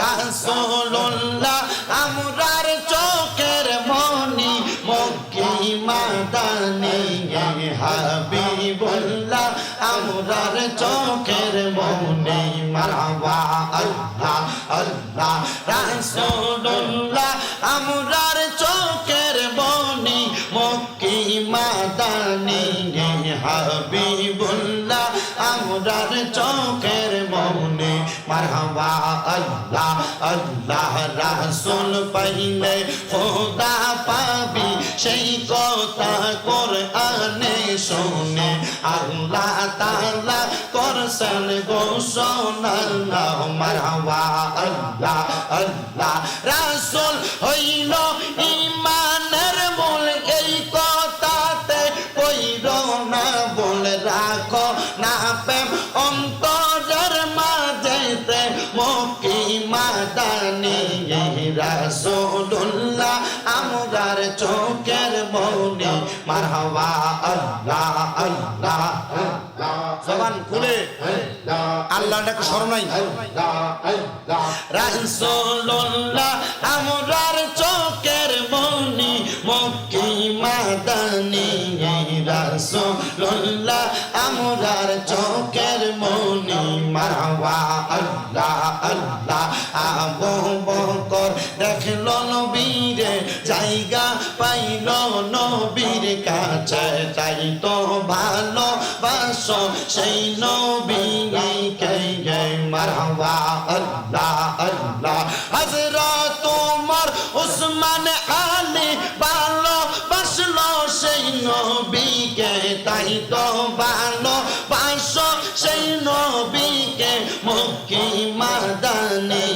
রাসূলুল্লাহ, আমরার চোখের মনি মক্কি মাদানি হাবিবুল্লাহ, আমরার চোখের মনি মারহাবা আল্লাহ আল্লাহ। রাসূলুল্লাহ, আমরার চোখের মনি মক্কি মাদানি হাবিবুল্লাহ, আমরার চোখের মারহাবা আল্লাহ আল্লাহ রাসূল পাইলে খোদা পাবি সেই কথা কোরআনে শুনে আল্লাহ তাআলা করছেন ঘোষণা আল্লাহ মারহাবা আল্লাহ আল্লাহ রাসূল হইল ইমানের মূল এই কথাতে কইর না বলে রাখো না প্রেম অন্তরের আমরার চোখের মনি। মারহাবা আল্লাহ আল্লাহ জবান খুলে। আল্লাহ ডাকে স্মরণ নাই। রাসূলুল্লাহ চোখের মনি, মক্কি মাদানি। রাসূলুল্লাহ দেখল নবীরে, জায়গা পাইল নবীর কাছে। তাই তো ভালো বাসো সেই নবীকে মারহাবা। আল্লাহ আল্লাহ। হযরত ওমর উসমান, আলী ভালো বাসলো সেই নবীকে। তাই তো ভালো বাসো সেই নবীকে। মক্কি মাদানি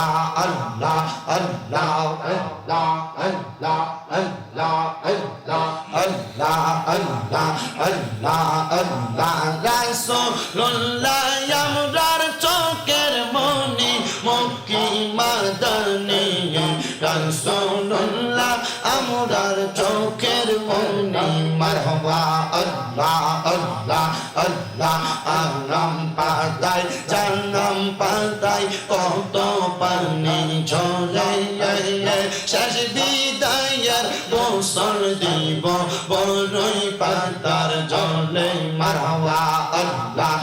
মারহাবা আল্লাহ আল্লাহ আল্লাহ আল্লাহ আল্লাহ আল্লাহ আল্লাহ আল্লাহ আল্লাহ আল্লাহ রাসূলুল্লাহ আমরার চোখের মনি মক্কি মাদানি রাসূলুল্লাহ আমরার চোখের মনি মারহাবা আল্লাহ আল্লাহ আল্লাহ আরাম পাতায় পাতায় কত পানি ঝরে শেষ বিদায়ের গোসল দিব বড়ই পাতার জলে আল্লাহ আল্লাহ।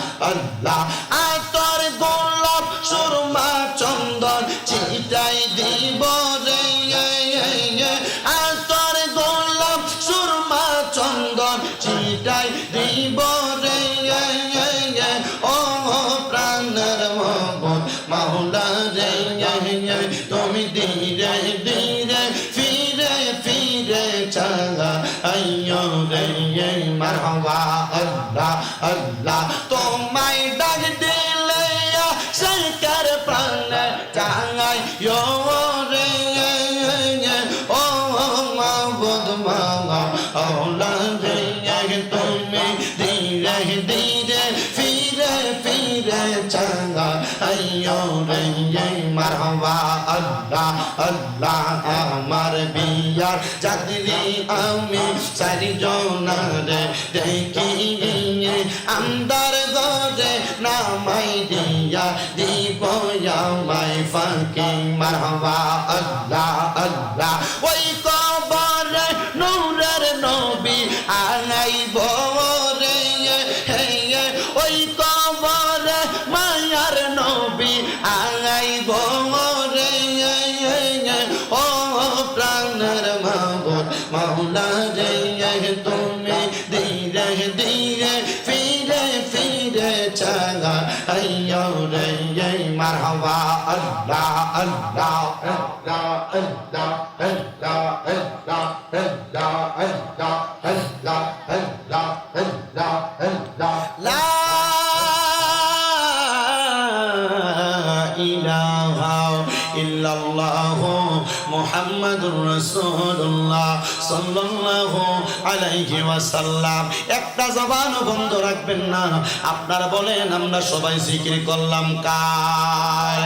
চাগা আইয়ো রে মারহাবা আল্লাহ আল্লাহ। তোমায় ডাক দিলে সরকার প্রাণ চাঙাই, ইয়ো রে ও মাবুদ মামা আওলা রে তুমি ধীরে ধীরে আল্লাহ আল্লাহ, আমার বিয়ার চাকরি আমি সারি জনারে দেখি আন্দার দরে নামাই দিয়া দিব আমায় ফাঁকি। মারহাবা আল্লাহ। ধীরে ফিরে ফিরে চাগা আইয়ো রে মারহাবা আল্লাহ আল্লাহ আল্লাহ আল্লাহ আল্লাহ আল্লাহ আল্লাহ আল্লাহ আল্লাহ আল্লাহ আল্লাহ আল্লাহ লা ইলাহা ইল্লাল্লাহ মুহাম্মাদুর রসুল্লাহ সাল্লাহ আলাইহি ওয়াসাল্লাম। একটা জবান বন্ধ রাখবেন না। আপনারা বলেন, আমরা সবাই জিকির করলাম কার?